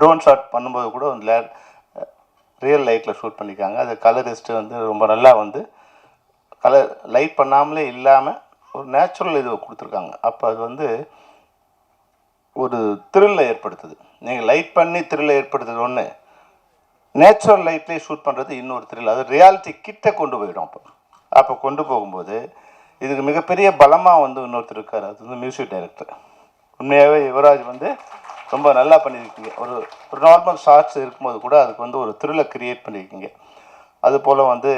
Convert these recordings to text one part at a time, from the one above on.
Drone shot பண்ணும்போது கூட வந்து ரியல் லைட்டில் ஷூட் பண்ணியிருக்காங்க அது கலரிஸ்ட்டு வந்து ரொம்ப நல்லா வந்து கலர் லைட் பண்ணாமலே இல்லாமல் ஒரு நேச்சுரல் இது கொடுத்துருக்காங்க. அப்போ அது வந்து ஒரு த்ரில்லை ஏற்படுத்துது. நீங்கள் லைட் பண்ணி த்ரில்லை ஏற்படுத்துது ஒன்று நேச்சுரல் லைட்லேயே ஷூட் பண்ணுறது இன்னொரு த்ரில் அது ரியாலிட்டி கிட்டே கொண்டு போயிடும் அப்போ. அப்போ கொண்டு போகும்போது இதுக்கு மிகப்பெரிய பலமாக வந்து இன்னொருத்தர் இருக்கார். அது வந்து மியூசிக் டைரக்டர் உண்மையாகவே யுவராஜ் வந்து ரொம்ப நல்லா பண்ணியிருக்கீங்க. ஒரு ஒரு நார்மல் ஷார்ட்ஸ் இருக்கும்போது கூட அதுக்கு வந்து ஒரு த்ரில்லை க்ரியேட் பண்ணியிருக்கீங்க. அது போல் வந்து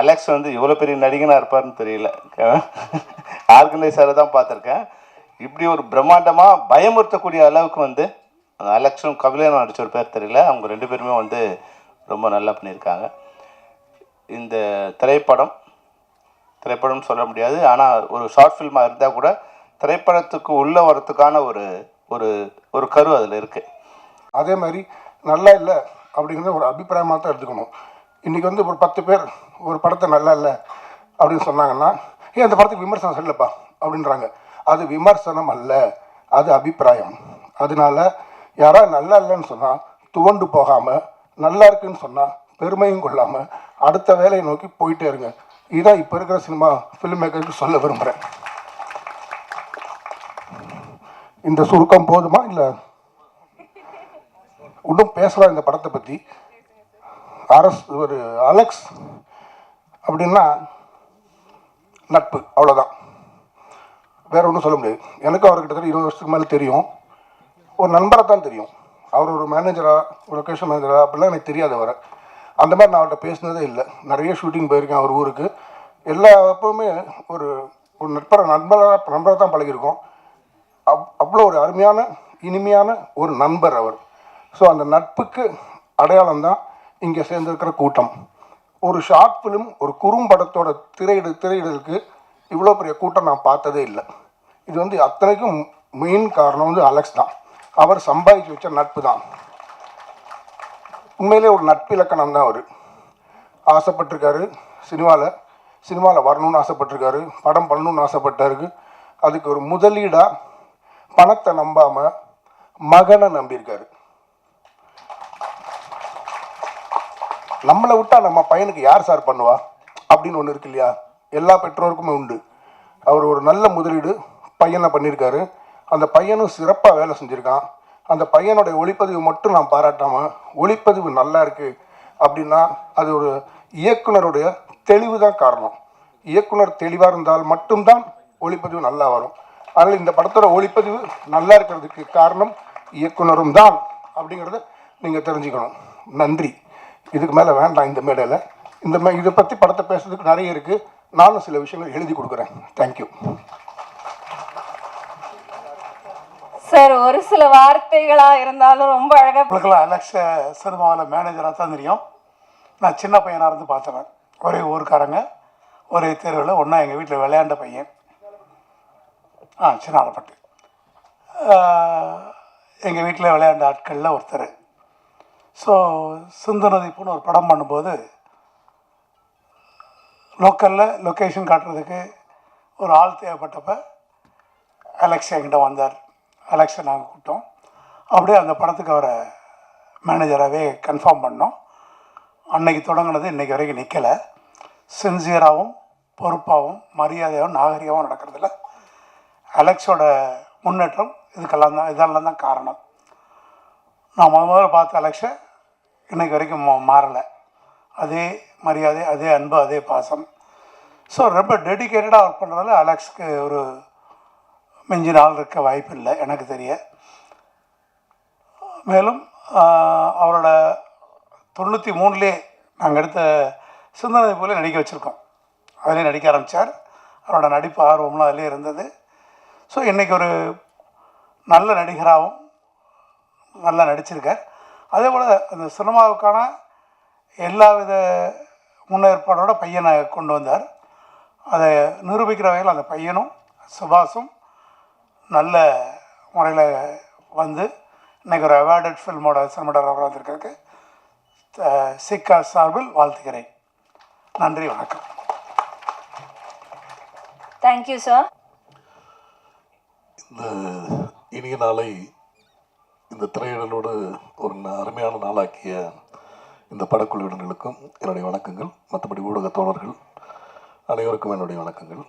அலெக்ஸ் வந்து இவ்வளோ பெரிய நடிகனாக இருப்பார்னு தெரியல. ஆர்கனைசரை தான் பார்த்துருக்கேன். இப்படி ஒரு பிரம்மாண்டமாக பயமுறுத்தக்கூடிய அளவுக்கு வந்து அந்த அலெக்ஸும் கபிலனும் நடித்த ஒரு பேர் தெரியல. அவங்க ரெண்டு பேருமே வந்து ரொம்ப நல்லா பண்ணியிருக்காங்க. இந்த திரைப்படம் திரைப்படம் சொல்ல முடியாது. ஆனால் ஒரு ஷார்ட் ஃபில்மாக இருந்தால் கூட திரைப்படத்துக்கு உள்ளே வரத்துக்கான ஒரு ஒரு ஒரு கரு அதில் இருக்குது அதே மாதிரி நல்லா இல்லை அப்படிங்கிறத ஒரு அபிப்பிராயமாக தான் எடுத்துக்கணும். இன்றைக்கி வந்து ஒரு பத்து பேர் ஒரு படத்தை நல்லா இல்லை அப்படின்னு சொன்னாங்கன்னா ஏன் அந்த படத்துக்கு விமர்சனம் சொல்லப்பா அப்படின்றாங்க. அது விமர்சனம் அல்ல அது அபிப்பிராயம். அதனால யாராவது நல்லா இல்லைன்னு சொன்னால் துவண்டு போகாமல் நல்லா இருக்குன்னு சொன்னால் பெருமையும் கொள்ளாமல் அடுத்த வேலையை நோக்கி போயிட்டே இருங்க. இதுதான் இப்போ இருக்கிற சினிமா ஃபில்ம் மேக்கருக்கு சொல்ல விரும்புகிறேன் இந்த சுருக்கம் போதுமா இல்லை? இன்னும் பேசலாம் இந்த படத்தை பற்றி அரஸ் ஒரு அலெக்ஸ் அப்படின்னா நட்பு அவ்வளோதான் வேற ஒன்றும் சொல்ல முடியாது. எனக்கு அவர் கிட்டத்தட்ட இருபது வருஷத்துக்கு மேலே தெரியும். ஒரு நண்பரை தான் தெரியும். அவர் ஒரு மேனேஜரா ஒரு லொக்கேஷன் மேனேஜரா அப்படிலாம் எனக்கு தெரியாது அவரை. அந்த மாதிரி நான் அவர்கிட்ட பேசினதே இல்லை. நிறைய ஷூட்டிங் போயிருக்கேன் அவர் ஊருக்கு. எல்லா எப்பவுமே ஒரு ஒரு நட்பரை நண்பராக நண்பராக தான் பழகியிருக்கோம். அப் அவ்வளோ ஒரு அருமையான இனிமையான ஒரு நண்பர் அவர். ஸோ அந்த நட்புக்கு அடையாளம் தான் இங்கே சேர்ந்துருக்கிற கூட்டம். ஒரு ஷார்ட் ஃபிலிம் ஒரு குறும்படத்தோட திரையிடு திரையிடலுக்கு இவ்வளோ பெரிய கூட்டம் நான் பார்த்ததே இல்லை. இது வந்து அத்தனைக்கும் மெயின் காரணம் வந்து அலெக்ஸ் தான். அவர் சம்பாதிச்சு வச்ச நட்பு தான். உண்மையிலே ஒரு நட்பு இலக்கணம் தான் அவர். ஆசைப்பட்டிருக்காரு சினிமாவில் சினிமாவில் வரணும்னு ஆசைப்பட்டிருக்காரு. படம் பண்ணணும்னு ஆசைப்பட்டாருக்கு அதுக்கு ஒரு முதலீடாக பணத்தை நம்பாமல் மகனை நம்பியிருக்காரு. நம்மளை விட்டா நம்ம பையனுக்கு யார் சார் பண்ணுவா? அப்படின்னு ஒன்று இருக்கு இல்லையா? எல்லா பெற்றோருக்குமே உண்டு. அவர் ஒரு நல்ல முதலீடு பையனை பண்ணியிருக்காரு. அந்த பையனும் சிறப்பாக வேலை செஞ்சுருக்கான். அந்த பையனுடைய ஒளிப்பதிவு மட்டும் நான் பாராட்டாமல் ஒளிப்பதிவு நல்லா இருக்குது அப்படின்னா அது ஒரு இயக்குனருடைய தெளிவு தான் காரணம். இயக்குனர் தெளிவாக இருந்தால் மட்டும்தான் ஒளிப்பதிவு நல்லா வரும். அதனால் இந்த படத்தோட ஒளிப்பதிவு நல்லா இருக்கிறதுக்கு காரணம் இயக்குனரும் தான் அப்படிங்கிறத நீங்கள் தெரிஞ்சுக்கணும். நன்றி. இதுக்கு மேலே வேண்டாம் இந்த மேடையில். இந்த மே இதை பற்றி படத்தை பேசுறதுக்கு நிறைய இருக்குது நானும் சில விஷயங்கள் எழுதி கொடுக்குறேன். தேங்க்யூ சார் ஒரு சில வார்த்தைகளா இருந்தாலும் ரொம்ப அழகா உங்களுக்கெல்லாம் அலெக்ஸ சினிமாவில் மேனேஜராக தான் தெரியும். நான் சின்ன பையனாக இருந்து பார்த்துறேன் ஒரே ஊருக்காரங்க ஒரே தெருவில் ஒன்றா எங்கள் வீட்டில் விளையாண்ட பையன். ஆ சின்னாலப்பட்டு. எங்கள் வீட்டில் விளையாண்ட ஆட்களில் ஒருத்தர். ஸோ சிந்து போன ஒரு படம் பண்ணும்போது லோக்கலில் லொக்கேஷன் காட்டுறதுக்கு ஒரு ஆள் தேவைப்பட்டப்ப அலெக்ஸ் என்கிட்ட வந்தார். அலெக்ஸை நாங்கள் கூப்பிட்டோம். அப்படியே அந்த படத்துக்கு அவரை மேனேஜராகவே கன்ஃபார்ம் பண்ணோம். அன்னைக்கு தொடங்கினது இன்றைக்கி வரைக்கும் நிற்கலை சின்சியராகவும் பொறுப்பாகவும் மரியாதையாகவும் நாகரிகமாகவும் நடக்கிறதில்ல. அலெக்ஸோட முன்னேற்றம் இதுக்கெல்லாம் தான் இதெல்லாம் தான் காரணம். நான் முத முதல்ல பார்த்த அலெக்ஸை இன்றைக்கு வரைக்கும் மாறலை. அதே மரியாதை அதே அன்பு அதே பாசம். ஸோ ரொம்ப டெடிக்கேட்டடாக ஒர்க் பண்ணுறதால அலெக்ஸ்க்கு ஒரு மிஞ்சி நாள் இருக்க வாய்ப்பு இல்லை எனக்கு தெரிய. மேலும் அவரோட தொண்ணூற்றி மூணுலேயே நாங்கள் எடுத்த சிந்தனை போல நடிக்க வச்சுருக்கோம். அதிலே நடிக்க ஆரம்பித்தார் அவரோட நடிப்பு ஆர்வம்லாம் அதிலே இருந்தது. ஸோ இன்றைக்கி ஒரு நல்ல நடிகராகவும் நல்லா நடிச்சிருக்கார். அதே போல் அந்த சினிமாவுக்கான எல்லா வித முன்னேற்பாடோட பையனை கொண்டு வந்தார். அதை நிரூபிக்கிற வகையில் அந்த பையனும் சுபாஷும் நல்ல முறையில் வந்து இன்றைக்கி ஒரு அவார்டட் ஃபில்மோட சினிமாட்டோகிராஃபர் வந்திருக்கிறதுக்கு சிக்கா சார்பில் வாழ்த்துகிறேன். நன்றி வணக்கம். தேங்க்யூ சார் இந்த இனிய நாளை இந்த திரையிடலோடு ஒரு அருமையான நாளாக்கிய இந்த படக்குழுவினர்களுக்கும் என்னுடைய வணக்கங்கள். மற்றபடி ஊடக தோழர்கள் அனைவருக்கும் என்னுடைய வணக்கங்கள்.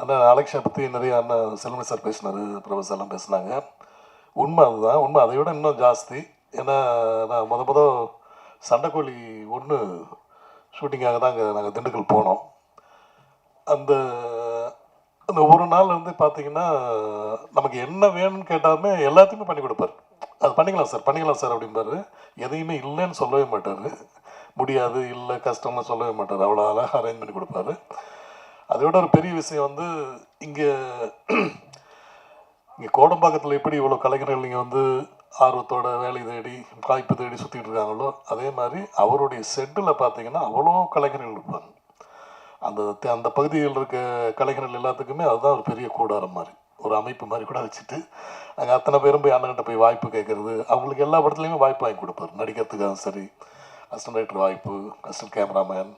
அண்ணா அலெக்ஷா பற்றி நிறைய அண்ணா செல்வமணி சார் பேசினார் ப்ரொஃபஸர் எல்லாம் பேசினாங்க. உண்மை அதுதான். உண்மை அதை விட இன்னும் ஜாஸ்தி. ஏன்னா நான் முத முத சண்டைக்கோழி ஒன்று ஷூட்டிங்காக தான் அங்கே நாங்கள் திண்டுக்கல் போனோம். அந்த அந்த ஒரு நாள் வந்து பார்த்தீங்கன்னா நமக்கு என்ன வேணும்னு கேட்டாலுமே எல்லாத்தையுமே பண்ணி கொடுப்பாரு. அது பண்ணிக்கலாம் சார் பண்ணிக்கலாம் சார் அப்படிம்பாரு. எதையுமே இல்லைன்னு சொல்லவே மாட்டார். முடியாது இல்லை கஷ்டம்னு சொல்லவே மாட்டார். அவ்வளோ அழகாக அரேஞ்ச் பண்ணி கொடுப்பாரு. அதோட ஒரு பெரிய விஷயம் வந்து இங்கே இங்கே கோடம்பாக்கத்தில் எப்படி இவ்வளோ கலைஞர்கள் இங்கே வந்து ஆர்வத்தோட வேலை தேடி வாய்ப்பு தேடி சுற்றிட்டு இருக்காங்களோ அதே மாதிரி அவருடைய செட்டில் பார்த்தீங்கன்னா அவ்வளோ கலைஞர்கள் இருப்பாங்க. அந்த அந்த பகுதியில் இருக்க கலைஞர்கள் எல்லாத்துக்குமே அதுதான் ஒரு பெரிய கூடாரம் மாதிரி. ஒரு அமைப்பு மாதிரி கூட வச்சுட்டு அங்கே அத்தனை பேரும் போய் அண்ணன்கிட்ட போய் வாய்ப்பு கேட்குறது அவங்களுக்கு எல்லா படத்துலையுமே வாய்ப்பு வாங்கி கொடுப்பாரு. நடிக்கிறதுக்காகவும் சரி அசிஸ்டன்ட் ரைட்டர் வாய்ப்பு அசிஸ்டன்ட் கேமராமேன்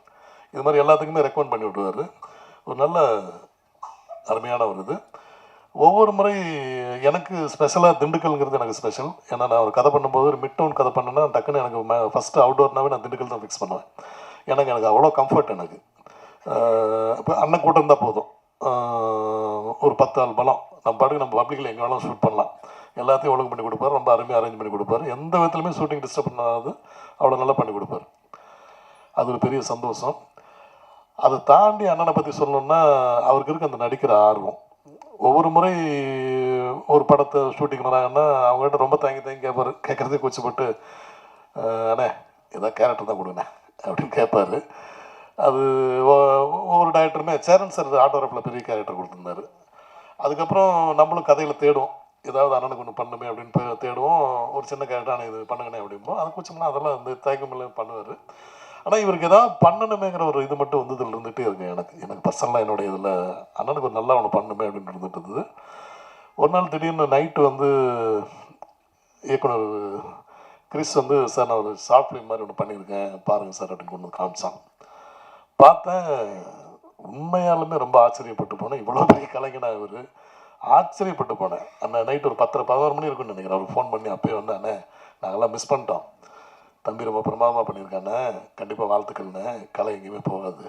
இது மாதிரி எல்லாத்துக்குமே ரெக்கமெண்ட் பண்ணி விடுவார். ஒரு நல்ல அருமையான ஒரு இது. ஒவ்வொரு முறை எனக்கு ஸ்பெஷலாக திண்டுக்கல்ங்கிறது எனக்கு ஸ்பெஷல் ஏன்னா நான் ஒரு கதை பண்ணும்போது ஒரு மிட் டவுன் கதை பண்ணேன்னா டக்குன்னு எனக்கு ஃபஸ்ட்டு அவுட்டோர்னாவே நான் திண்டுக்கல் தான் ஃபிக்ஸ் பண்ணுவேன். எனக்கு எனக்கு அவ்வளோ கம்ஃபர்ட் எனக்கு. இப்போ அண்ணன் கூட்டம் இருந்தால் போதும். ஒரு பத்து ஆள் பலம். நம்ம பாட்டுக்கு நம்ம பப்ளிக்கில் எங்கே வேணாலும் ஷூட் பண்ணலாம். எல்லாத்தையும் ஒழுங்கு பண்ணி கொடுப்பாரு. ரொம்ப அருமையாக அரேஞ்ச் பண்ணி கொடுப்பாரு. எந்த விதத்துலையுமே ஷூட்டிங் டிஸ்டர்ப் பண்ணாது. அவ்வளோ நல்லா பண்ணி கொடுப்பாரு. அது ஒரு பெரிய சந்தோஷம். அதை தாண்டி அண்ணனை பற்றி சொல்லணும்னா அவருக்கு இருக்க அந்த நடிக்கிற ஆர்வம். ஒவ்வொரு முறை ஒரு படத்தை ஷூட்டிங் பண்ணாங்கன்னா அவங்ககிட்ட ரொம்ப தேங்கி தேங்கி கேட்பார் கேட்குறதே கூச்சப்பட்டு அண்ணே ஏதாவது கேரக்டர் தான் கொடுங்கண்ணே அப்படின்னு கேட்பாரு அது ஒவ்வொரு டேரக்டருமே சேரன் சார் ஆட்டோரப்பில் பெரிய கேரக்டர் கொடுத்துருந்தாரு. அதுக்கப்புறம் நம்மளும் கதையில் தேடுவோம். ஏதாவது அண்ணனுக்கு ஒன்று பண்ணுமே அப்படின்னு தேடுவோம். ஒரு சின்ன கேரக்டர் ஆனால் இது பண்ணுங்கண்ணே அப்படிம்போம். அது கூச்சம்னா அதெல்லாம் வந்து தயக்கமில்லை பண்ணுவார். ஆனால் இவருக்கு ஏதாவது பண்ணணுமேங்கிற ஒரு இது மட்டும் வந்து இதில் இருந்துகிட்டே இருக்கு எனக்கு எனக்கு பர்சனலாக என்னுடைய இதில் அண்ணனுக்கு ஒரு நல்லா ஒன்று பண்ணுமே அப்படின்னு இருந்துட்டு இருந்தது. ஒரு நாள் திடீர்னு நைட்டு வந்து இயக்குனர் கிறிஸ் வந்து சார் நான் ஒரு ஷார்ட் ஃபிலிம் மாதிரி ஒன்று பண்ணியிருக்கேன். பாருங்கள் சார் அப்படின்னு கொண்டு வந்து காமிச்சான். பார்த்தேன் உண்மையாலுமே ரொம்ப ஆச்சரியப்பட்டு போனேன். இவ்வளோ பெரிய கலைஞனா இவர். ஆச்சரியப்பட்டு போனேன். அண்ணன் நைட் ஒரு பத்தரை பதினோரு மணி இருக்கும்னு நினைக்கிறேன். அவர் ஃபோன் பண்ணி அப்பயே வந்தானே நாங்களாம் நாங்கள்லாம் மிஸ் பண்ணிட்டோம். தம்பி ரொம்ப பிரமாதமாக பண்ணியிருக்கானே. கண்டிப்பாக வாழ்த்துக்கள்ண்ணே. கலை எங்கேயுமே போகாது.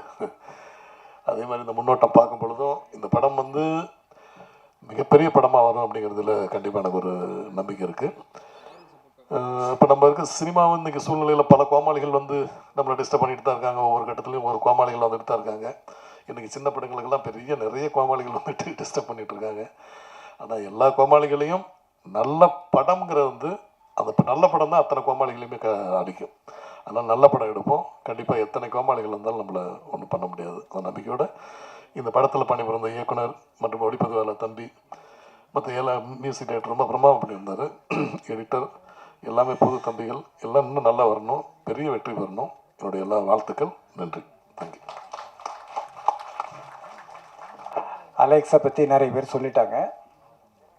அதே மாதிரி இந்த முன்னோட்டம் பார்க்கும் பொழுதும் இந்த படம் வந்து மிகப்பெரிய படமாக வரும் அப்படிங்கிறதுல கண்டிப்பாக எனக்கு ஒரு நம்பிக்கை இருக்குது இப்போ நம்ம இருக்க சினிமாவும் இன்றைக்கி சூழ்நிலையில் பல கோமாளிகள் வந்து நம்மளை டிஸ்டர்ப் பண்ணிட்டு தான் இருக்காங்க. ஒவ்வொரு கட்டத்துலையும் ஒவ்வொரு கோமாளிகள் வந்துட்டு தான் இருக்காங்க. இன்றைக்கி சின்ன படங்களுக்கெல்லாம் பெரிய நிறைய கோமாளிகள் வந்துட்டு டிஸ்டர்ப் பண்ணிட்டு இருக்காங்க. ஆனால் எல்லா கோமாளிகளையும் நல்ல படம்ங்கிறது வந்து அந்த நல்ல படம் தான் அத்தனை கோமாளிகளையுமே க அடிக்கும். அதனால் நல்ல படம் எடுப்போம். கண்டிப்பாக எத்தனை கோமாளிகள் இருந்தாலும் நம்மளை ஒன்றும் பண்ண முடியாது. அந்த நம்பிக்கையோடு இந்த படத்தில் பணிபுரிந்த இயக்குனர் மற்றும் ஒளிப்பதிவாளர் தம்பி மற்ற எல்லா மியூசிக் டைரக்டர் ரொம்ப பிரமாதம் பண்ணியிருந்தார் எடிட்டர் எல்லாமே புது தம்பிகள். எல்லாம் இன்னும் நல்லா வரணும். பெரிய வெற்றி பெறணும். என்னுடைய எல்லா வாழ்த்துக்கள். நன்றி. தேங்க்யூ அலெக்ஸை பற்றி நிறைய பேர் சொல்லிட்டாங்க.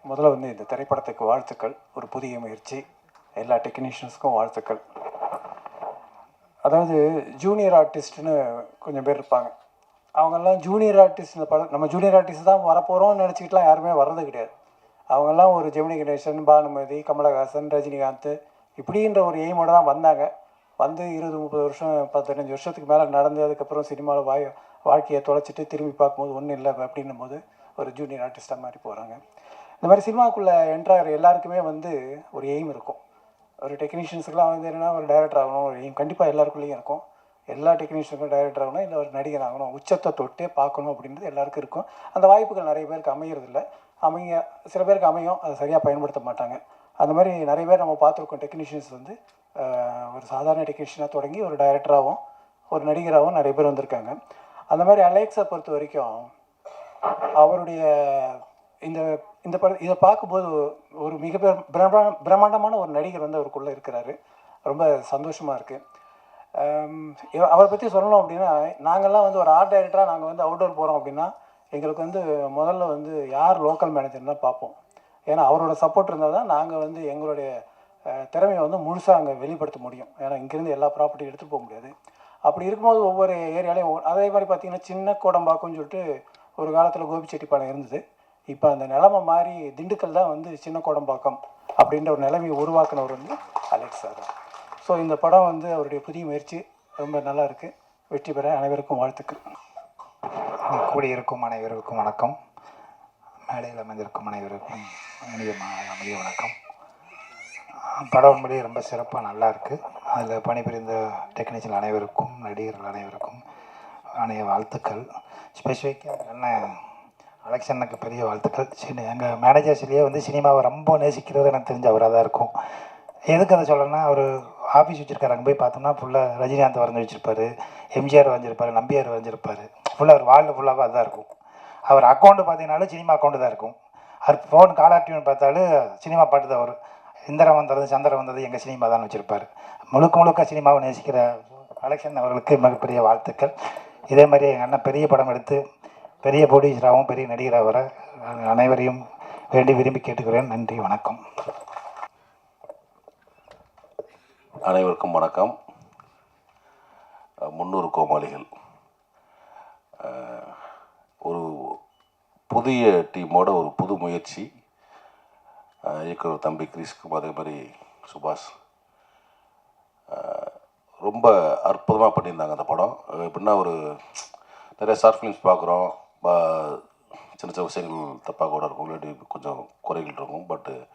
முதல்ல வந்து இந்த திரைப்படத்துக்கு வாழ்த்துக்கள். ஒரு புதிய முயற்சி. எல்லா டெக்னீஷியன்ஸ்க்கும் வாழ்த்துக்கள். அதாவது ஜூனியர் ஆர்டிஸ்ட்னு கொஞ்சம் பேர் இருப்பாங்க. அவங்கெல்லாம் ஜூனியர் ஆர்டிஸ்ட் இந்த படம் நம்ம ஜூனியர் ஆர்டிஸ்ட் தான் வரப்போகிறோம்னு நினச்சிக்கிட்டுலாம் யாருமே வர்றது கிடையாது. அவங்கெல்லாம் ஒரு ஜெமினி கணேசன் பானுமதி கமலஹாசன் ரஜினிகாந்த் இப்படின்ற ஒரு எய்மோட தான் வந்தாங்க. வந்து இருபது முப்பது வருஷம் பதினஞ்சு வருஷத்துக்கு மேலே நடந்ததுக்கப்புறம் சினிமாவில் வாய் வாழ்க்கையை தொலைச்சிட்டு திரும்பி பார்க்கும்போது ஒன்றும் இல்லை அப்படின்னும் போது ஒரு ஜூனியர் ஆர்டிஸ்டாக மாதிரி போகிறாங்க இந்த மாதிரி சினிமாக்குள்ளே என்ட்ராகிற எல்லாருக்குமே வந்து ஒரு எய்ம் இருக்கும். ஒரு டெக்னீஷியன்ஸுக்கெலாம் வந்து என்னென்னா ஒரு டைரக்டர் ஆகணும். ஒரு எய்ம் கண்டிப்பாக எல்லாருக்குள்ளேயும் இருக்கும். எல்லா டெக்னீஷியனுக்கும் டைரக்டர் ஆகணும். இல்லை ஒரு நடிகர் ஆகணும். உச்சத்தை தொட்டே பார்க்கணும் அப்படின்றது எல்லாருக்கும் இருக்கும். அந்த வாய்ப்புகள் நிறைய பேருக்கு அமையறதில்ல. அமைய சில பேருக்கு அமையும் அதை சரியாக பயன்படுத்த மாட்டாங்க. அந்த மாதிரி நிறைய பேர் நம்ம பார்த்துருக்கோம் டெக்னீஷியன்ஸ் வந்து ஒரு சாதாரண டெக்னீஷியனாக தொடங்கி ஒரு டைரக்டராகவும் ஒரு நடிகராகவும் நிறைய பேர் வந்திருக்காங்க. அந்த மாதிரி அலெக்ஸை பொறுத்த வரைக்கும் அவருடைய இந்த இந்த படம் இதை பார்க்கும்போது ஒரு மிக பிரம்மா பிரம்மாண்டமான ஒரு நடிகர் வந்து அவருக்குள்ளே இருக்கிறாரு. ரொம்ப சந்தோஷமாக இருக்குது அவரை பற்றி சொல்லணும் அப்படின்னா நாங்கள்லாம் வந்து ஒரு ஆர்ட் டைரக்டராக நாங்கள் வந்து அவுட்டோர் போகிறோம் அப்படின்னா எங்களுக்கு வந்து முதல்ல வந்து யார் லோக்கல் மேனேஜர் தான் பார்ப்போம். ஏன்னா அவரோட சப்போர்ட் இருந்தால் தான் நாங்கள் வந்து எங்களுடைய திறமையை வந்து முழுசாக அங்கே வெளிப்படுத்த முடியும். ஏன்னா இங்கேருந்து எல்லா ப்ராப்பர்ட்டியும் எடுத்துகிட்டு போக முடியாது. அப்படி இருக்கும்போது ஒவ்வொரு ஏரியாலையும் அதே மாதிரி பார்த்தீங்கன்னா சின்ன கோடம்பாக்கம்னு சொல்லிட்டு ஒரு காலத்தில் கோபிச்செட்டிப்பாளையம் இருந்தது. இப்போ அந்த நிலமை மாறி திண்டுக்கல் தான் வந்து சின்ன கோடம்பாக்கம் அப்படின்ற ஒரு நிலைமையை உருவாக்குனவர் வந்து அலெக்ஸ் சார். ஸோ இந்த படம் வந்து அவருடைய புதிய முயற்சி ரொம்ப நல்லா இருக்குது வெற்றி பெற அனைவருக்கும் வாழ்த்துக்கள். கூடியிருக்கும் அனைவருக்கும் வணக்கம். மேடையில் அமைந்திருக்கும் அனைவருக்கும் இனிய மா- அமைதிய வணக்கம் படம் மொழி ரொம்ப சிறப்பாக நல்லா இருக்குது அதில் பணிபுரிந்த டெக்னீஷியன் அனைவருக்கும் நடிகர்கள் அனைவருக்கும் அனைய வாழ்த்துக்கள். ஸ்பெசிஃபிக்காக அண்ணன் அலெக்சனுக்கு பெரிய வாழ்த்துக்கள். சின்ன எங்கள் மேனேஜர்ஸ்லேயே வந்து சினிமாவை ரொம்ப நேசிக்கிறது எனக்கு தெரிஞ்ச அவராக தான் இருக்கும். எதுக்கு அதை சொல்லணும்னா அவர் ஆஃபீஸ் வச்சுருக்காரு அங்கே போய் பார்த்தோம்னா ஃபுல்லாக ரஜினிகாந்த் வரைஞ்சி வச்சுருப்பார் எம்ஜிஆர் வரைஞ்சிருப்பார் நம்பியார் வரைஞ்சிருப்பார் ஃபுல்லாக அவர் வாழ்ல ஃபுல்லாக அதுதான் இருக்கும். அவர் அக்கௌண்ட்டு பார்த்தீங்கனாலும் சினிமா அக்கௌண்ட்டு தான் இருக்கும். அவர் ஃபோன் காலர் பார்த்தாலும் சினிமா பாட்டு தான் வரும். இந்திரம் வந்தது சந்திரன் வந்தது எங்கள் சினிமா தான் வச்சுருப்பார். முழுக்க முழுக்க சினிமாவை நேசிக்கிற அலெக்ஷன் அவர்களுக்கு மிகப்பெரிய வாழ்த்துக்கள். இதே மாதிரி எங்கள் அண்ணன் பெரிய படம் எடுத்து பெரிய ப்ரொடியூசராகவும் பெரிய நடிகராக வர அனைவரையும் வேண்டி விரும்பி கேட்டுக்கிறேன். நன்றி வணக்கம். அனைவருக்கும் வணக்கம். முன்னூறு கோமாளிகள். ஒரு புதிய டீமோட ஒரு புது முயற்சி. இயக்குனர் தம்பி கிரீஷ்கும் அதே மாதிரி சுபாஷ். ரொம்ப அற்புதமாக பண்ணியிருந்தாங்க அந்த படம். எப்படின்னா ஒரு நிறைய ஷார்ட் ஃபிலிம்ஸ் பார்க்குறோம். சின்ன சின்ன விஷயங்கள் தப்பாக கூட இருக்கும் இல்லாட்டி கொஞ்சம் குறைகள் இருக்கும். பட்டு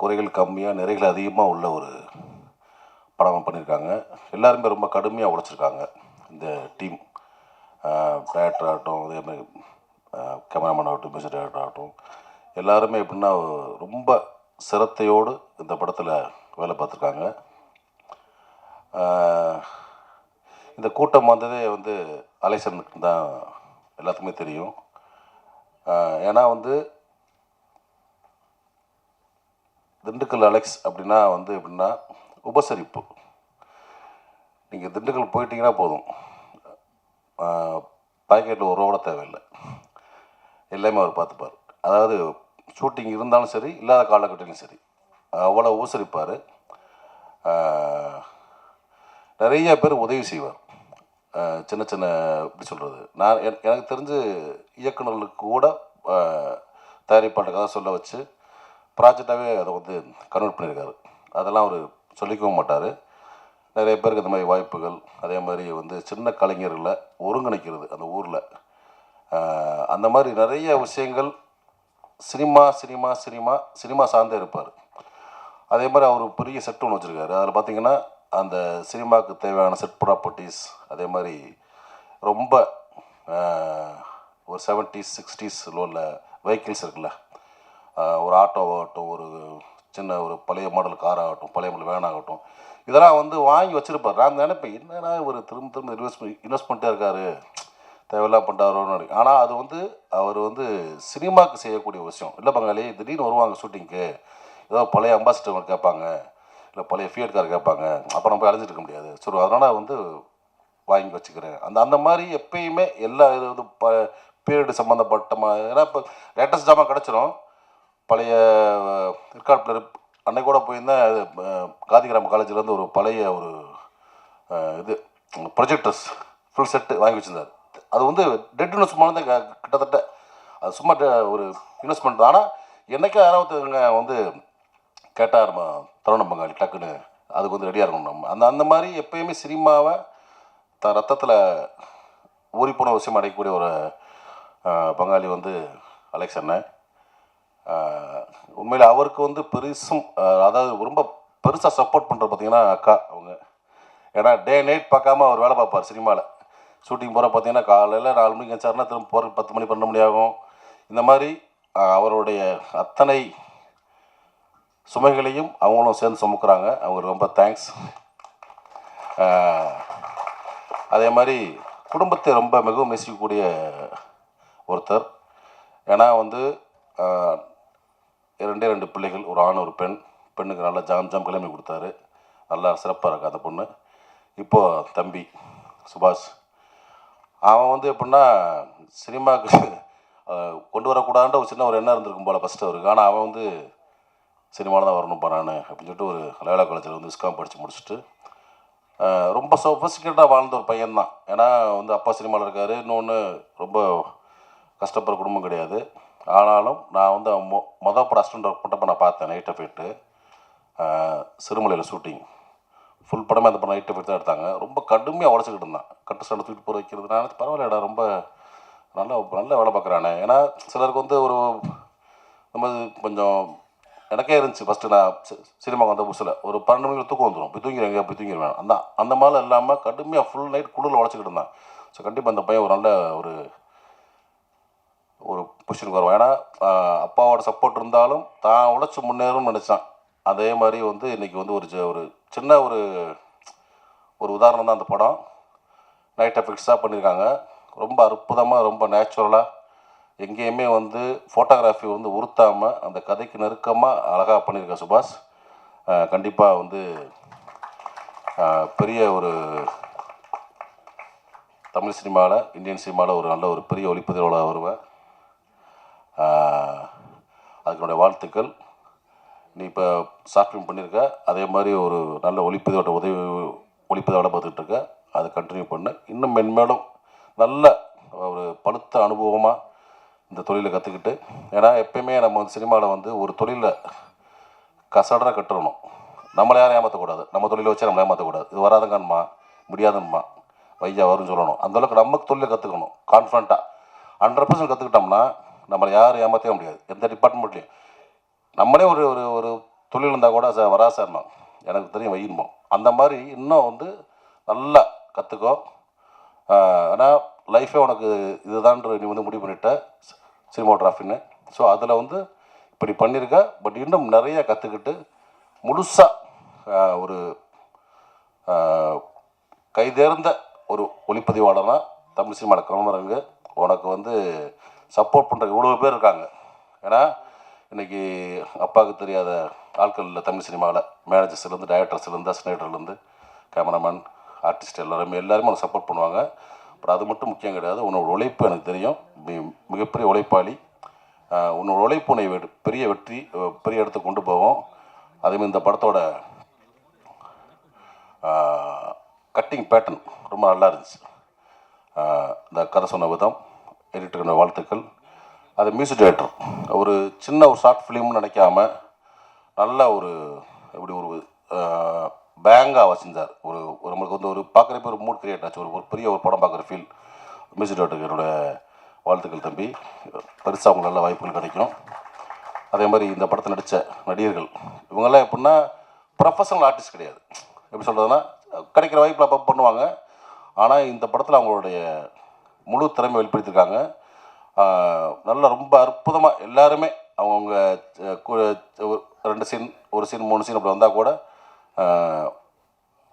குறைகள் கம்மியாக நிறைகள் அதிகமாக உள்ள ஒரு படமாக பண்ணியிருக்காங்க எல்லாருமே ரொம்ப கடுமையாக உழைச்சிருக்காங்க இந்த டீம் டேரக்டர் ஆகட்டும் அதே மாதிரி கேமராமேன் ஆகட்டும் மியூசிக் டேரக்டர் ஆகட்டும் எல்லாருமே எப்படின்னா ரொம்ப சிரத்தையோடு இந்த படத்தில் வேலை பார்த்துருக்காங்க. இந்த கூட்டம் வந்ததே வந்து அலைசனுக்கு தான் எல்லாத்துக்குமே தெரியும். ஏன்னா வந்து திண்டுக்கல் அலெக்ஸ் அப்படின்னா வந்து எப்படின்னா உபசரிப்பு. நீங்கள் திண்டுக்கல் போயிட்டீங்கன்னா போதும். பாக்கெட்டில் ஒரு ரூபா கூட தேவையில்லை. எல்லாமே அவர் பார்த்துப்பார். அதாவது ஷூட்டிங் இருந்தாலும் சரி இல்லாத காலகட்டத்திலும் சரி அவ்வளோ உபசரிப்பார். நிறைய பேர் உதவி செய்வார். சின்ன சின்ன எப்படி சொல்கிறது நான் எனக்கு தெரிஞ்சு இயக்குனர்களுக்கு கூட ஆஹ் தயாரிப்பாளர் கதை சொல்ல வச்சு ப்ராஜெக்டாகவே அதை வந்து கன்வெர்ட் பண்ணியிருக்காரு. அதெல்லாம் அவர் சொல்லிக்கவும் மாட்டார். நிறைய பேருக்கு இந்த மாதிரி வாய்ப்புகள் அதே மாதிரி வந்து சின்ன கலைஞர்களை ஒருங்கிணைக்கிறது அந்த ஊரில். அந்த மாதிரி நிறைய விஷயங்கள் சினிமா சினிமா சினிமா சினிமா சார்ந்தே இருப்பார். அதே மாதிரி அவர் பெரிய செட் ஒன்று வச்சுருக்காரு. அதில் பார்த்திங்கன்னா அந்த சினிமாவுக்கு தேவையான செட் ப்ராப்பர்ட்டிஸ் அதே மாதிரி ரொம்ப ஒரு செவன்ட்டீஸ் சிக்ஸ்டீஸ் உள்ள வெஹிக்கிள்ஸ் இருக்குல்ல ஒரு ஆட்டோவாகட்டும் ஒரு சின்ன ஒரு பழைய மாடல் கார் ஆகட்டும் பழைய மாடல் வேன் ஆகட்டும் இதெல்லாம் வந்து வாங்கி வச்சுருப்பார். நான் நினைப்பேன் என்னடா இவர் திரும்ப திரும்ப இன்வெஸ்ட் இன்வெஸ்ட் பண்ணிட்டே இருக்காரு. தேவையில்லாம் பண்ணுறாரோன்னு ஆனால் அது வந்து அவர் வந்து சினிமாவுக்கு செய்யக்கூடிய விஷயம். இல்லை பங்காளி திடீர்னு வருவாங்க ஷூட்டிங்க்கு ஏதோ பழைய அம்பாசிடர் கேட்பாங்க. இல்லை பழைய ஃபியட் கார் கேட்பாங்க. அப்புறம் போய் அலைஞ்சிட்டு இருக்க முடியாது. ஸோ அதனால் வந்து வாங்கி வச்சுக்கிறேன். அந்த அந்த மாதிரி எப்பயுமே எல்லா இது வந்து ப பீரியடு சம்மந்தப்பட்டமாக ஏன்னா இப்போ லேட்டஸ்ட் ஜாமான் கிடச்சிரும். பழைய ஏற்காட்டில் பிளேயர் அன்னைக்கு கூட போயிருந்தேன். அது அஹ், காந்திகிராம காலேஜ்லேருந்து ஒரு பழைய ஒரு இது ப்ரொஜெக்டர்ஸ் ஃபுல் செட்டு வாங்கி வச்சிருந்தார். அது வந்து டெட் இன்வெஸ்ட்மெண்ட் தான் கிட்டத்தட்ட. அது சும்மா ஒரு இன்வெஸ்ட்மெண்ட் தான். ஆனால் என்னைக்கா யாராவதுங்க வந்து கேட்டார் தருணம் பங்காளி டக்குன்னு அதுக்கு வந்து ரெடியாக இருக்கணும் நம்ம. அந்த அந்த மாதிரி எப்பயுமே சினிமாவை தன் ரத்தத்தில் ஊறி போன விஷயம் அடையக்கூடிய ஒரு பங்காளி வந்து அலெக்ஸ் அண்ணன். உண்மையில் அவருக்கு வந்து பெருசும் அதாவது ரொம்ப பெருசாக சப்போர்ட் பண்ணுறது பார்த்தீங்கன்னா அக்கா அவங்க. ஏன்னா டே நைட் பார்க்காம அவர் வேலை பார்ப்பார் சினிமாவில் ஷூட்டிங் போகிற பார்த்தீங்கன்னா காலையில் நாலு மணிக்கு வச்சாருன்னா திரும்ப போகிற பத்து மணி பன்னெண்டு மணி ஆகும். இந்த மாதிரி அவருடைய அத்தனை சுமைகளையும் அவங்களும் சேர்ந்து சுமக்குறாங்க. அவங்களுக்கு ரொம்ப தேங்க்ஸ் அதே மாதிரி குடும்பத்தை ரொம்ப மிகவும் நேசிக்கக்கூடிய ஒருத்தர். ஏன்னா வந்து ரெண்டே ரெண்டு பிள்ளைகள் ஒரு ஆண் ஒரு பெண். பெண்ணுக்கு நல்லா ஜாம் ஜாம் கிளம்பி கொடுத்தாரு. நல்லா சிறப்பாக இருக்கு அந்த பொண்ணு. இப்போது தம்பி சுபாஷ். அவன் வந்து எப்படின்னா சினிமாவுக்கு கொண்டு வரக்கூடாதுன்ற ஒரு சின்ன ஒரு எண்ணம் இருந்திருக்கும் போல் ஃபஸ்ட்டு அவருக்கு. ஆனால் அவன் வந்து சினிமாவில் தான் வரணும் நான் அப்படின்னு சொல்லிட்டு ஒரு லயோலா காலேஜில் வந்து விஸ்காம் படித்து முடிச்சுட்டு ரொம்ப சொஃபஸ்டிகேட்டாக வாழ்ந்த ஒரு பையன்தான். ஏன்னா வந்து அப்பா சினிமாவில் இருக்கார். இன்னொன்று ரொம்ப கஷ்டப்படுற குடும்பம் கிடையாது. ஆனாலும் நான் வந்து மொ மொதல் ப்ராஸ்டன்ட் அசிஸ்டன்ட் ஒர்க் நான் பார்த்தேன் நைட்டை போயிட்டு சிறுமலையில் ஷூட்டிங் ஃபுல் படமே அந்த படம் நைட்டை போய் தான் எடுத்தாங்க. ரொம்ப கடுமையாக உழைச்சிக்கிட்டு இருந்தான். கட்டு ஸ்டாண்டை தூக்கிட்டு போகிற வைக்கிறது நான் நினைச்சேன், பரவாயில்லடா ரொம்ப நல்ல நல்ல வேலை பார்க்குறானே. ஏன்னா சிலருக்கு வந்து ஒரு நம்ம கொஞ்சம் எனக்கே இருந்துச்சு. ஃபஸ்ட்டு நான் சி- சினிமாவுக்கு வந்த புதுசில். ஒரு பன்னெண்டு மணிக்கு தூக்கம் வந்துடும் போய் தூங்கிடுவேங்க போய் தூங்கிடுவேன் அந்த அந்த மாதிரி இல்லாமல் கடுமையாக ஃபுல் நைட் குளிரில் உழைச்சிக்கிட்டு இருந்தான். ஸோ கண்டிப்பாக அந்த பையன் ஒரு நல்ல ஒரு ஒரு பொசிஷனுக்கு வருவான். ஏன்னா அப்பாவோட சப்போர்ட் இருந்தாலும் தான் உழைச்சி முன்னேறும்னு நினச்சான். அதே மாதிரி வந்து இன்றைக்கி வந்து ஒரு ஒரு சின்ன ஒரு ஒரு உதாரணம் தான் அந்த படம். நைட் எஃபெக்ட்ஸாக பண்ணியிருக்காங்க ரொம்ப அற்புதமாக ரொம்ப நேச்சுரலாக எங்கேயுமே வந்து ஃபோட்டோகிராஃபி வந்து உறுத்தாமல் அந்த கதைக்கு நெருக்கமாக அழகாக பண்ணியிருக்கேன் சுபாஷ். கண்டிப்பாக வந்து பெரிய ஒரு தமிழ் சினிமாவில் இந்தியன் சினிமாவில் ஒரு நல்ல ஒரு பெரிய ஒளிப்பதிவாளர் வருவேன். அதுக்கு என்னுடைய வாழ்த்துக்கள். நீ இப்போ சாஃப்ட்வேர் பண்ணியிருக்க அதே மாதிரி ஒரு நல்ல ஒளிப்பதிவோட உதவி ஒளிப்பதிவாளர் பார்த்துக்கிட்டு இருக்க அதை கண்டினியூ பண்ண. இன்னும் மென்மேலும் நல்ல ஒரு பழுத்த அனுபவமாக இந்த தொழிலை கற்றுக்கிட்டு ஏன்னா எப்பயுமே நம்ம வந்து சினிமாவில் வந்து ஒரு தொழிலை கசடராக கட்டுறணும். நம்மளை யாரும் ஏமாற்றக்கூடாது நம்ம தொழிலை வச்சு நம்மளை ஏமாற்றக்கூடாது இது வராதுங்கம்மா முடியாதும்மா வையா வரும்னு சொல்லணும். அந்தளவுக்கு நமக்கு தொழிலை கற்றுக்கணும் கான்ஃபிடண்ட்டாக ஹண்ட்ரட் பர்சன்ட் கற்றுக்கிட்டோம்னா நம்மளை யாரும் ஏமாற்றவே முடியாது. எந்த டிபார்ட்மெண்ட்லையும் நம்மளே ஒரு ஒரு ஒரு தொழில் இருந்தால் கூட சார் வரா சார்மா எனக்கு தெரியும் வையுமோ அந்த மாதிரி இன்னும் வந்து நல்லா கற்றுக்கோ ஆனால் லைஃபே உனக்கு இதுதான்ற நீ வந்து முடிவு பண்ணிட்ட சினிமாட்டோகிராஃபின்னு ஸோ அதில் வந்து இப்படி பண்ணியிருக்க பட் இன்னும் நிறைய கற்றுக்கிட்டு முழுசாக ஒரு கைதேர்ந்த ஒரு ஒளிப்பதிவாளர்னா தமிழ் சினிமாவில் கிளம்புறங்க உனக்கு வந்து சப்போர்ட் பண்ணுற இவ்வளோ பேர் இருக்காங்க. ஏன்னா இன்றைக்கி அப்பாவுக்கு தெரியாத ஆட்கள் இல்லை தமிழ் சினிமாவில். மேனேஜர்ஸ்லேருந்து டைரக்டர்ஸ்லேருந்து அசினேட்டர்லேருந்து கேமராமேன் ஆர்டிஸ்ட் எல்லாருமே எல்லாருமே உனக்கு சப்போர்ட் பண்ணுவாங்க. பட் அது மட்டும் முக்கியம் கிடையாது. உன்னோட உழைப்பு எனக்கு தெரியும். மி- மிகப்பெரிய உழைப்பாளி. உன்னோட உழைப்பு உன்னை வெ- பெரிய வெற்றி பெரிய இடத்துக்கு கொண்டு போவோம் அதேமாதிரி இந்த படத்தோட கட்டிங் பேட்டர்ன் ரொம்ப நல்லா இருந்துச்சு. இந்த கதை சொன்ன விதம். எடிட்டருடைய வாழ்த்துக்கள். அது மியூசிக் டைரக்டர். ஒரு சின்ன ஒரு ஷார்ட் ஃபிலிம்னு நினைக்காம நல்ல ஒரு எப்படி ஒரு பேங்காக வச்சிருந்தார் ஒரு நம்மளுக்கு வந்து ஒரு பார்க்குறப்ப ஒரு மூட் கிரியேட் ஆச்சு. ஒரு ஒரு பெரிய ஒரு படம் பார்க்குற ஃபீல் மியூசிக் டைரக்டருக்கு என்னோடய வாழ்த்துக்கள் தம்பி. பெருசாக அவங்களுக்கு நல்ல வாய்ப்புகள் கிடைக்கும். அதே மாதிரி இந்த படத்தை நடித்த நடிகர்கள். இவங்கெல்லாம் எப்படின்னா ப்ரொஃபஷனல் ஆர்டிஸ்ட் கிடையாது. எப்படி சொல்கிறதுனா கிடைக்கிற வாய்ப்பில் அப்போ பண்ணுவாங்க. ஆனால் இந்த படத்தில் அவங்களுடைய முழு திறமை வெளிப்படுத்தியிருக்காங்க. நல்லா ரொம்ப அற்புதமாக எல்லாருமே அவங்கவுங்க ரெண்டு சீன் ஒரு சீன் மூணு சீன் அப்படி வந்தால் கூட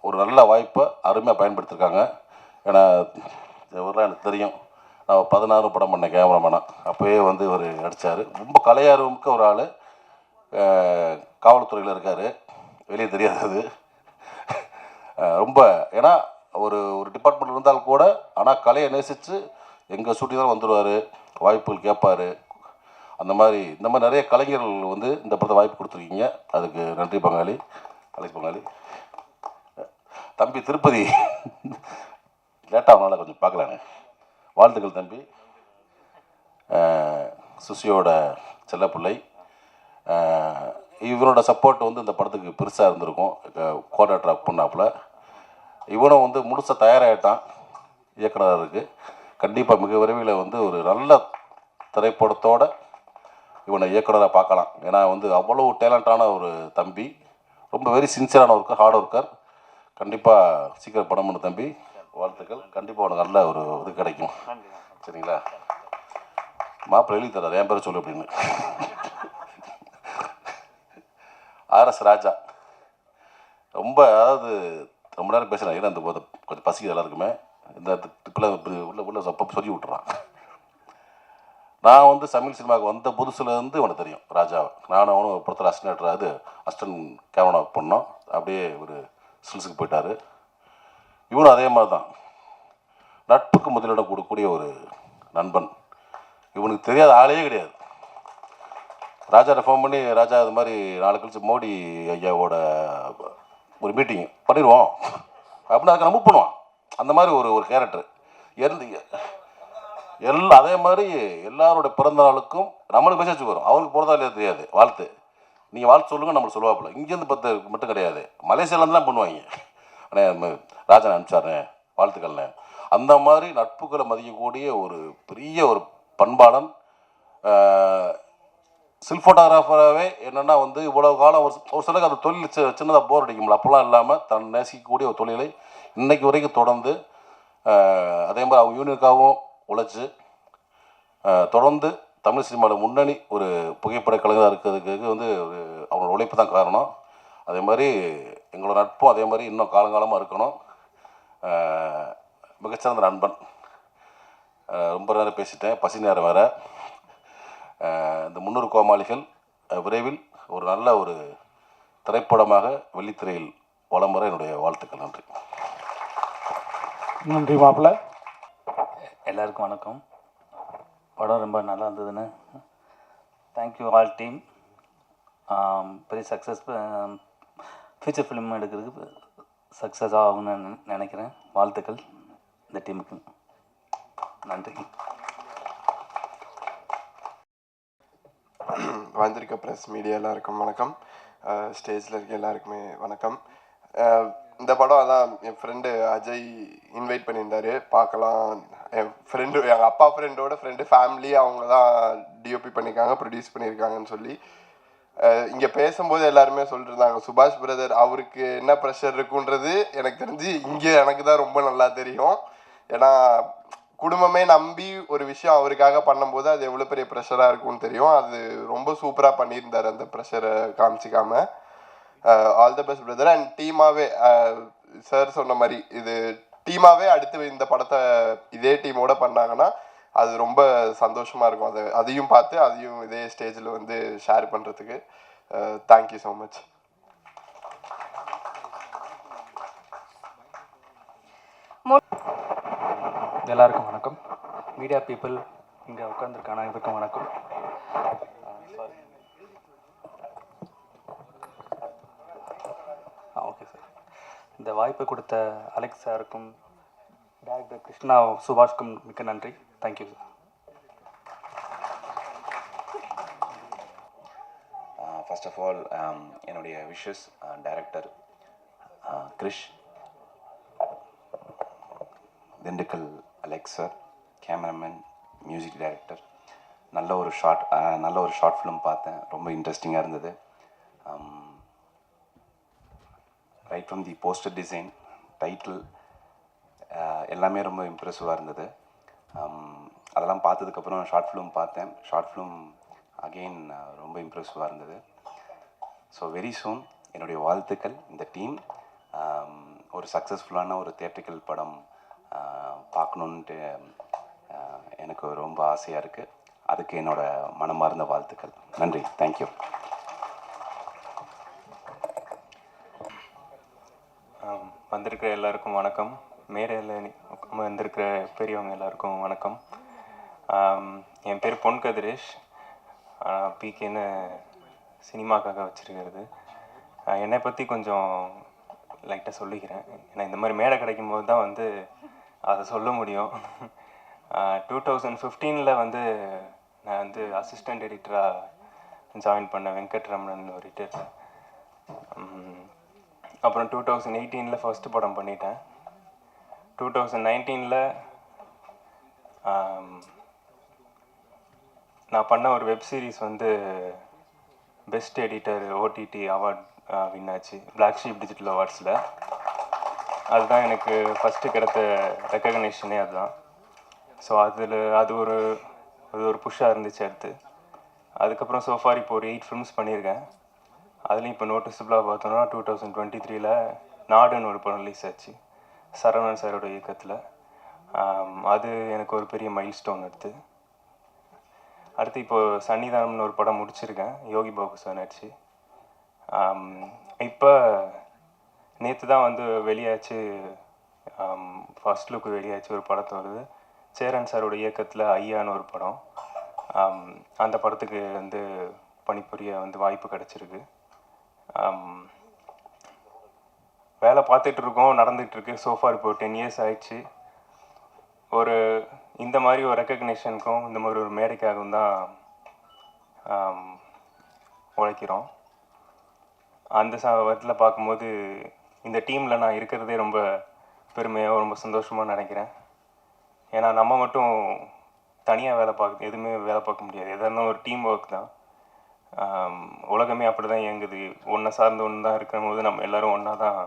ஒரு நல்ல வாய்ப்பை அருமையாக பயன்படுத்தியிருக்காங்க. ஏன்னா இவரெல்லாம் எனக்கு தெரியும். நான் பதினாறு படம் பண்ணேன் கேமராமேனாக அப்போயே வந்து இவர் நடித்தார் ரொம்ப கலையார்வமிக்க ஒரு ஆள். காவல்துறையில் இருக்கார். வெளியே தெரியாதது. ரொம்ப ஏன்னா ஒரு ஒரு டிபார்ட்மெண்ட் இருந்தால் கூட ஆனால் கலையை நேசித்து எங்கள் ஷூட்டிங் தான் வந்துடுவார் வாய்ப்புகள் கேட்பார். அந்த மாதிரி இந்த மாதிரி நிறைய கலைஞர்கள் வந்து இந்த படத்தை வாய்ப்பு கொடுத்துருக்கீங்க. அதுக்கு நன்றி பங்காளி. அலைஸ் பங்காளி. தம்பி திருப்பதி. லேட்டாகனால கொஞ்சம் பார்க்கலாங்க வாழ்த்துக்கள் தம்பி. சுசியோட செல்லப்பிள்ளை. இவரோட சப்போர்ட் வந்து இந்த படத்துக்கு பெருசாக இருந்திருக்கும். கோடாட்ராக் பண்ணாப்புல. இவனும் வந்து முழுசாக தயாராகிட்டான் இயக்குனருக்கு கண்டிப்பாக மிக விரைவில் வந்து ஒரு நல்ல திரைப்படத்தோடு இவனை இயக்குனராக பார்க்கலாம். ஏன்னா வந்து அவ்வளோ டேலண்டான ஒரு தம்பி. ரொம்ப வெரி சின்சியரான ஒர்க்கர் ஹார்ட் ஒர்க்கர் கண்டிப்பாக சீக்கிரம் படம் பண்ணு தம்பி. வாழ்த்துக்கள். கண்டிப்பாக உனக்கு நல்ல ஒரு இது கிடைக்கும். சரிங்களா? மாப்பிள்ளை எழுதி தர்றார். என் பேர் சொல்லு அப்படின்னு. ஆர்எஸ் ராஜா. ரொம்ப அதாவது ரொம்ப நேரம் பேசுகிறேன் ஏன்னா அந்த கொஞ்சம் பசிக்குது எல்லாருக்குமே. இந்த டிப்பில் உள்ள உள்ள அப்போ சொல்லி விட்டுறான். நான் வந்து தமிழ் சினிமாவுக்கு வந்த புதுசுலேருந்து உனக்கு தெரியும் ராஜாவை. நானும் அவனும் ஒரு படத்தில் அசிஸ்டன்ட் அது அஸ்டன் கேமரா பண்ணோம். அப்படியே ஒரு ஸ்டில்ஸுக்கு போயிட்டார். இவனும் அதே மாதிரி தான். நட்புக்கு முதலிடம் கொடுக்கக்கூடிய ஒரு நண்பன். இவனுக்கு தெரியாத ஆளே கிடையாது. ராஜாவை ஃபோன் பண்ணி ராஜா இது மாதிரி நாளை கழிச்சு மோடி ஐயாவோட ஒரு மீட்டிங் பண்ணிடுவோம். அப்படின்னு அதுக்கு நம்ம பண்ணுவான் அந்த மாதிரி ஒரு ஒரு கேரக்டர் எந்த எல்லாம் அதே மாதிரி எல்லாரோட பிறந்த நாளுக்கும் நம்மளுக்கு மெசேஜ் வரும். அவருக்கு பிறந்தா இல்லையா தெரியாது. வாழ்த்து. நீங்கள் வாழ்த்து சொல்லுங்கள் நம்மளுக்கு சொல்லுவாப்புல. இங்கேருந்து பத்து மட்டும் கிடையாது. மலேசியாலேருந்துலாம் பண்ணுவாங்க. அண்ணே ராஜன் அனுப்பிச்சாருண்ணே வாழ்த்துக்கள்ண்ணே. அந்த மாதிரி நட்புகளை மதிக்கக்கூடிய ஒரு பெரிய ஒரு பண்பாளன் சில் ஃபோட்டோகிராஃபராகவே என்னென்னா வந்து இவ்வளோ காலம் ஒரு ஒரு சிலருக்கு அந்த தொழில் சி சின்னதாக போர் அடிக்கும்ல. அப்போல்லாம் இல்லாமல் தன் நேசிக்கக்கூடிய ஒரு தொழிலை இன்றைக்கு வரைக்கும் தொடர்ந்து அதே மாதிரி அவங்க யூனியனுக்காகவும் உழைச்சி தொடர்ந்து தமிழ் சினிமாவில் முன்னணி ஒரு புகைப்பட கலைஞராக இருக்கிறதுக்கு வந்து ஒரு அவங்களோட உழைப்பு தான் காரணம். அதே மாதிரி எங்களோட நட்பும் அதே மாதிரி இன்னும் காலங்காலமாக இருக்கணும். மிகச்சிறந்த நண்பன். ரொம்ப நேரம் பேசிட்டேன். பசி நேரம் வேறு. இந்த முன்னூறு கோமாளிகள் விரைவில் ஒரு நல்ல ஒரு திரைப்படமாக வெள்ளித்திரையில் வலம் வர என்னுடைய வாழ்த்துக்கள். நன்றி. நன்றி மாப்பிள்ள. எல்லாருக்கும் வணக்கம். படம் ரொம்ப நல்லா இருந்ததுன்னு தேங்க்யூ ஆல் டீம் பெரிய சக்ஸஸ் ஃபியூச்சர் ஃபிலிம் எடுக்கிறதுக்கு சக்ஸஸ் ஆகும்னு நான் நினைக்கிறேன். வாழ்த்துக்கள் இந்த டீமுக்கு நன்றி. வந்திருக்க ப்ரெஸ் மீடியா எல்லாருக்கும் வணக்கம். ஸ்டேஜில் இருக்க எல்லாருக்குமே வணக்கம். இந்த படம் அதான் என் ஃப்ரெண்டு அஜய் இன்வைட் பண்ணியிருந்தாரு. பார்க்கலாம். என் ஃப்ரெண்டு எங்கள் அப்பா ஃப்ரெண்டோட ஃப்ரெண்டு ஃபேமிலி அவங்க தான் டிஓபி பண்ணியிருக்காங்க ப்ரொடியூஸ் பண்ணியிருக்காங்கன்னு சொல்லி. இங்கே பேசும்போது எல்லாருமே சொல்லிருந்தாங்க சுபாஷ் பிரதர் அவருக்கு என்ன ப்ரெஷர் இருக்குன்றது எனக்கு தெரிஞ்சு இங்கே எனக்கு தான் ரொம்ப நல்லா தெரியும். ஏன்னா குடும்பமே நம்பி ஒரு விஷயம் அவருக்காக பண்ணும்போது அது எவ்வளோ பெரிய ப்ரெஷராக இருக்கும்னு தெரியும். அது ரொம்ப சூப்பராக பண்ணியிருந்தார் அந்த ப்ரெஷரை காமிச்சிக்காம. All the best brother and டீமாகவே sir சொன்ன மாதிரி இது டீமாகவே அடுத்து இந்த படத்தை இதே டீமோட பண்ணாங்கன்னா அது ரொம்ப சந்தோஷமாக இருக்கும். அதை அதையும் பார்த்து அதையும் இதே ஸ்டேஜில் வந்து ஷேர் பண்ணுறதுக்கு தேங்க்யூ ஸோ மச் எல்லாருக்கும் வணக்கம். மீடியா பீப்புள் இங்கே உட்காந்துருக்கான இதுக்கும் வணக்கம். சாரி ஆ ஓகே சார் இந்த வாய்ப்பு கொடுத்த அலெக்ஸ் சாருக்கும் டேரக்டர் கிருஷ்ணா சுபாஷ்க்கும் மிக்க நன்றி. Thank you sir first of all என்னுடைய விஷஸ் டைரக்டர் கிரிஷ். திண்டுக்கல் அலெக்சர் கேமராமேன் மியூசிக் டைரக்டர் நல்ல ஒரு ஷார்ட் நல்ல ஒரு ஷார்ட் ஃபிலிம் பார்த்தேன். ரொம்ப இன்ட்ரெஸ்டிங்காக இருந்தது. Right from the poster design title எல்லாமே ரொம்ப இம்ப்ரெசிவாக இருந்தது. Um, அதெல்லாம் பார்த்ததுக்கப்புறம் ஷார்ட் ஃபிலிம் பார்த்தேன். ஷார்ட் ஃபிலிம் அகெயின் ரொம்ப இம்ப்ரெசிவாக இருந்தது. ஸோ வெரி சூன் என்னுடைய வாழ்த்துக்கள். இந்த டீம் ஒரு சக்ஸஸ்ஃபுல்லான ஒரு தியேட்ரிக்கல் படம் பார்க்கணுன்ட்டு எனக்கு ரொம்ப ஆசையாக இருக்குது அதுக்கு என்னோட மனமார்ந்த வாழ்த்துக்கள். நன்றி. தேங்க்யூ வந்திருக்கிற எல்லாருக்கும் வணக்கம். மேடையில் வந்திருக்கிற பெரியவங்க எல்லாருக்கும் வணக்கம். என் பேர் பொன் கதிரேஷ். பிகேன்னு சினிமாக்காக வச்சுருக்கிறது. என்னை பற்றி கொஞ்சம் லைட்டாக சொல்லிக்கிறேன். ஏன்னா இந்த மாதிரி மேடை கிடைக்கும் போது தான் வந்து அதை சொல்ல முடியும். டூ தௌசண்ட் ஃபிஃப்டீனில் வந்து நான் வந்து அசிஸ்டண்ட் எடிட்டராக ஜாயின் பண்ணேன் வெங்கட்ரமணன் ஒரு ம், அப்புறம் டூ தௌசண்ட் எயிட்டீனில் ஃபஸ்ட்டு படம் பண்ணிட்டேன். டூ தௌசண்ட் நைன்டீனில் நான் பண்ண ஒரு வெப் சீரிஸ் வந்து best editor OTT award win ஆச்சு. பிளாக் ஷீப் டிஜிட்டல் அவார்ட்ஸில் அதுதான் எனக்கு ஃபஸ்ட்டு கிடைத்த ரெக்கக்னேஷனே அதுதான். ஸோ அதில் அது ஒரு அது ஒரு புஷ்ஷாக இருந்துச்சு அடுத்து. அதுக்கப்புறம் சோஃபார் இப்போ ஒரு எயிட் ஃபிலிம்ஸ் பண்ணியிருக்கேன். அதுலேயும் இப்போ நோட்டிசபிளாக பார்த்தோம்னா டூ தௌசண்ட் டுவெண்ட்டி த்ரீல நாடுன்னு ஒரு படம் ரிலீஸ் ஆச்சு. சரவணன் சாரோட இயக்கத்தில். அது எனக்கு ஒரு பெரிய மைல் ஸ்டோன் எடுத்து அடுத்து இப்போது சன்னிதானம்னு ஒரு படம் முடிச்சிருக்கேன். யோகி பாபு சார் நடிச்சு. இப்போ நேற்று தான் வந்து வெளியாச்சு ஃபர்ஸ்ட் லுக் வெளியாச்சு ஒரு படத்தை வருது. சேரன் சாரோட இயக்கத்தில் ஐயான்னு ஒரு படம். அந்த படத்துக்கு வந்து பணிபுரிய வந்து வாய்ப்பு கிடச்சிருக்கு. வேலை பார்த்துட்டு இருக்கோம் நடந்துட்டு இருக்கு. சோஃபார் இப்போ டென் இயர்ஸ் ஆயிடுச்சு. ஒரு இந்த மாதிரி ஒரு ரெக்கக்னேஷனுக்கும் இந்த மாதிரி ஒரு மேடைக்காகவும் தான் உழைக்கிறோம். அந்த ச விதத்தில் பார்க்கும்போது இந்த டீமில் நான் இருக்கிறதே ரொம்ப பெருமையாக ரொம்ப சந்தோஷமாக நினைக்கிறேன். ஏன்னா நம்ம மட்டும் தனியாக வேலை பார்க்க எதுவுமே வேலை பார்க்க முடியாது. எதாக இருந்தாலும் ஒரு டீம் ஒர்க் தான். உலகமே அப்படி தான் இயங்குது. ஒன்றை சார்ந்து ஒன்று தான் இருக்கிற போது நம்ம எல்லோரும் ஒன்றா தான்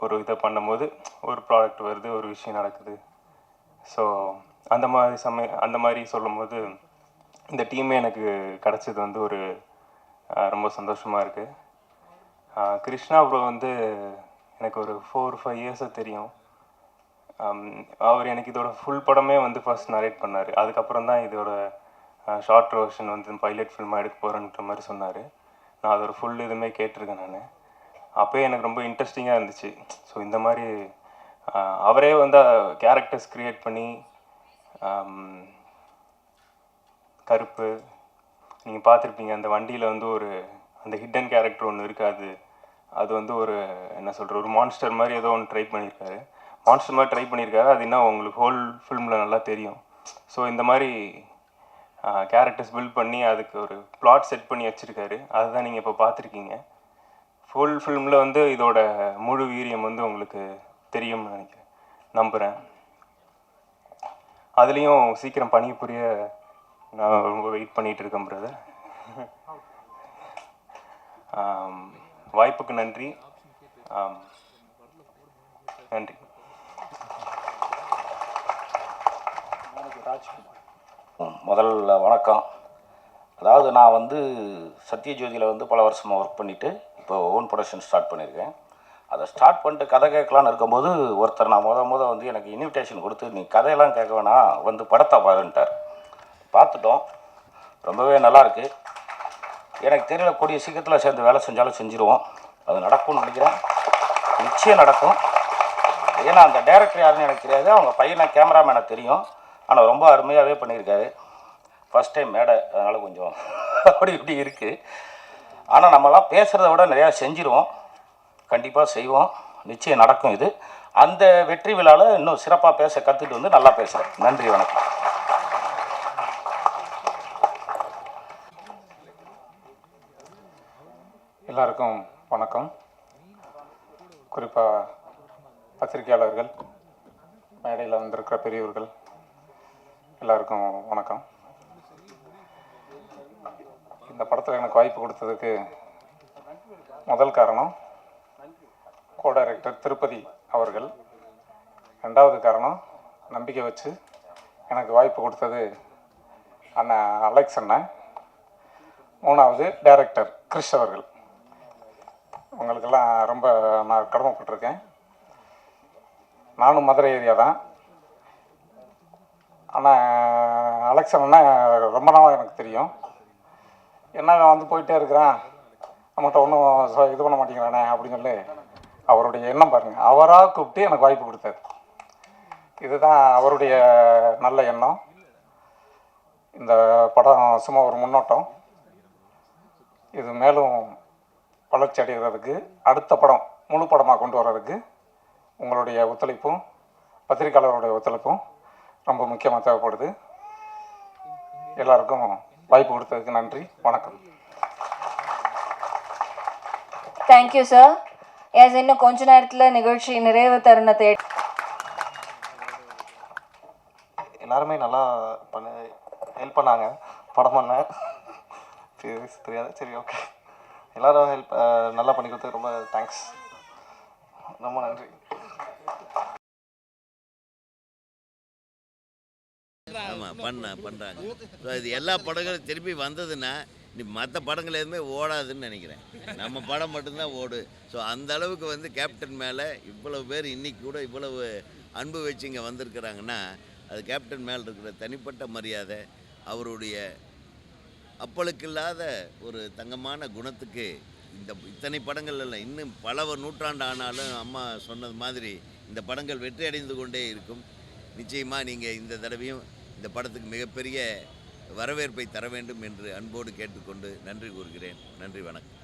ஒரு இதை பண்ணும்போது ஒரு ப்ராடக்ட் வருது ஒரு விஷயம் நடக்குது. ஸோ அந்த மாதிரி சமய அந்த மாதிரி சொல்லும்போது இந்த டீமே எனக்கு கிடச்சது வந்து ஒரு ரொம்ப சந்தோஷமாக இருக்குது கிருஷ்ணா ப்ரோ வந்து எனக்கு ஒரு ஃபோர் ஃபைவ் இயர்ஸாக தெரியும். அவர் எனக்கு இதோட ஃபுல் படமே வந்து ஃபர்ஸ்ட் நரேட் பண்ணார். அதுக்கப்புறம் தான் இதோட ஷார்ட் ரோஷன் வந்து பைலட் ஃபில்மாக எடுக்க போகிறேன்ற மாதிரி சொன்னார். நான் அதோட ஃபுல் இதுவுமே கேட்டிருக்கேன் நான். அப்போயே எனக்கு ரொம்ப இன்ட்ரெஸ்டிங்காக இருந்துச்சு. ஸோ இந்த மாதிரி அவரே வந்து கேரக்டர்ஸ் க்ரியேட் பண்ணி கருப்பு நீங்கள் பார்த்துருப்பீங்க அந்த வண்டியில் வந்து ஒரு அந்த ஹிடன் கேரக்டர் ஒன்று இருக்காது. அது வந்து ஒரு என்ன சொல்கிற ஒரு மான்ஸ்டர் மாதிரி ஏதோ ஒன்று ட்ரை பண்ணியிருக்காரு மான்ஸ்டர் மாதிரி ட்ரை பண்ணியிருக்காரு அது என்ன உங்களுக்கு ஹோல் ஃபிலிமில் நல்லா தெரியும். ஸோ இந்த மாதிரி கேரக்டர்ஸ் பில்ட் பண்ணி அதுக்கு ஒரு பிளாட் செட் பண்ணி வச்சுருக்காரு. அதுதான் நீங்கள் இப்போ பார்த்துருக்கீங்க. ஃபுல் ஃபிலிமில் வந்து இதோட முழு வீரியம் வந்து உங்களுக்கு தெரியும்னு நினைக்கிறேன். நம்புகிறேன் அதுலேயும் சீக்கிரம் பணிபுரிய நான் ரொம்ப வெயிட் பண்ணிகிட்டு இருக்கேன் பிரதர் வாய்ப்புக்கு நன்றி. நன்றி. முதல்ல வணக்கம். அதாவது நான் வந்து சத்யஜோதியில் வந்து பல வருஷமாக ஒர்க் பண்ணிவிட்டு இப்போ ஓன் ப்ரொடக்ஷன் ஸ்டார்ட் பண்ணியிருக்கேன் அதை ஸ்டார்ட் பண்ணிட்டு கதை கேட்கலான்னு இருக்கும்போது ஒருத்தர் நான் முத முத வந்து எனக்கு இன்விடேஷன் கொடுத்து நீ கதையெல்லாம் கேட்க வேணாம். வந்து படத்தை பாருன்ட்டார் பார்த்துட்டோம். ரொம்பவே நல்லாயிருக்கு எனக்கு தெரியல கூடிய சீக்கிரத்தில் சேர்ந்து வேலை செஞ்சாலும் செஞ்சுருவோம். அது நடக்கும்னு நினைக்கிறேன். நிச்சயம் நடக்கும். ஏன்னா அந்த டைரக்டர் யாருன்னு எனக்கு தெரியாது. அவங்க பையனை கேமராமேனை தெரியும். ஆனால் ரொம்ப அருமையாகவே பண்ணியிருக்காரு. ஃபஸ்ட் டைம் மேடை அதனால் கொஞ்சம் அப்படி இப்படி இருக்குது ஆனால் நம்மலாம் பேசுகிறத விட நிறையா செஞ்சிருவோம். கண்டிப்பாக செய்வோம். நிச்சயம் நடக்கும் இது. அந்த வெற்றி விழாவில் இன்னும் சிறப்பாக பேச கற்றுட்டு வந்து நல்லா பேசுகிறேன் நன்றி வணக்கம். எல்லாருக்கும் வணக்கம். குறிப்பாக பத்திரிகையாளர்கள் மேடையில் வந்திருக்கிற பெரியவர்கள் எல்லாருக்கும் வணக்கம். இந்த படத்தில் எனக்கு வாய்ப்பு கொடுத்ததுக்கு முதல் காரணம் கோ டைரக்டர் திருப்பதி அவர்கள். ரெண்டாவது காரணம் நம்பிக்கை வச்சு எனக்கு வாய்ப்பு கொடுத்தது அண்ணன் அலெக்ஸ் அண்ணன் மூணாவது டைரக்டர் கிறிஷ் அவர்கள். உங்களுக்கெல்லாம் ரொம்ப நான் கடமைப்பட்டிருக்கேன். நானும் மதுரை ஏரியா தான். ஆனால் அலெக்ஷன்னால் ரொம்ப நாளாக எனக்கு தெரியும். என்ன வந்து போயிட்டே இருக்கிறான்? நம்மகிட்ட ஒன்றும் இது பண்ண மாட்டேங்கிறானே அப்படின்னு சொல்லி அவருடைய எண்ணம் பாருங்கள் அவராக கூப்பிட்டு எனக்கு வாய்ப்பு கொடுத்தாரு. இதுதான் அவருடைய நல்ல எண்ணம். இந்த படம் சும்மா ஒரு முன்னோட்டம். இது மேலும் வளர்ச்சி அடைகிறதுக்கு அடுத்த படம் முழு படமாக கொண்டு வர்றதுக்கு உங்களுடைய ஒத்துழைப்பும் பத்திரிக்கையாளருடைய ஒத்துழைப்பும் ரொம்ப முக்கியமாக தேவைப்படுது. எல்லாருக்கும் வாய்ப்பு கொடுத்ததுக்கு நன்றி வணக்கம். தேங்க்யூ சார் எஸ் இன்னும் கொஞ்ச நேரத்தில் நிகழ்ச்சி நிறைவு தருணத்தை எல்லாருமே நல்லா பண்ண ஹெல்ப் பண்ணாங்க. படம் பண்ண. தெரியாது சரி ஓகே எல்லாரும் ஹெல்ப் நல்லா பண்ணி கொடுத்தது ரொம்ப தேங்க்ஸ் ரொம்ப நன்றி. ஆமாம் பண்ண பண்ணுறாங்க ஸோ இது எல்லா படங்களும் திருப்பி வந்ததுன்னா நீ மற்ற படங்கள் எதுவுமே ஓடாதுன்னு நினைக்கிறேன். நம்ம படம் மட்டும்தான் ஓடு. ஸோ அந்த அளவுக்கு வந்து கேப்டன் மேலே இவ்வளவு பேர் இன்னைக்கு கூட இவ்வளவு அன்பு வச்சு இங்கே வந்திருக்கிறாங்கன்னா அது கேப்டன் மேலே இருக்கிற தனிப்பட்ட மரியாதை அவருடைய அப்பளுக்கில்லாத ஒரு தங்கமான குணத்துக்கு இந்த இத்தனை படங்கள் இல்லை. இன்னும் பல நூற்றாண்டு ஆனாலும் அம்மா சொன்னது மாதிரி இந்த படங்கள் வெற்றி அடைந்து கொண்டே இருக்கும். நிச்சயமாக நீங்கள் இந்த தடவையும் இந்த படத்துக்கு மிகப்பெரிய வரவேற்பை தர வேண்டும் என்று அன்போடு கேட்டுக்கொண்டு நன்றி கூறுகிறேன். நன்றி வணக்கம்.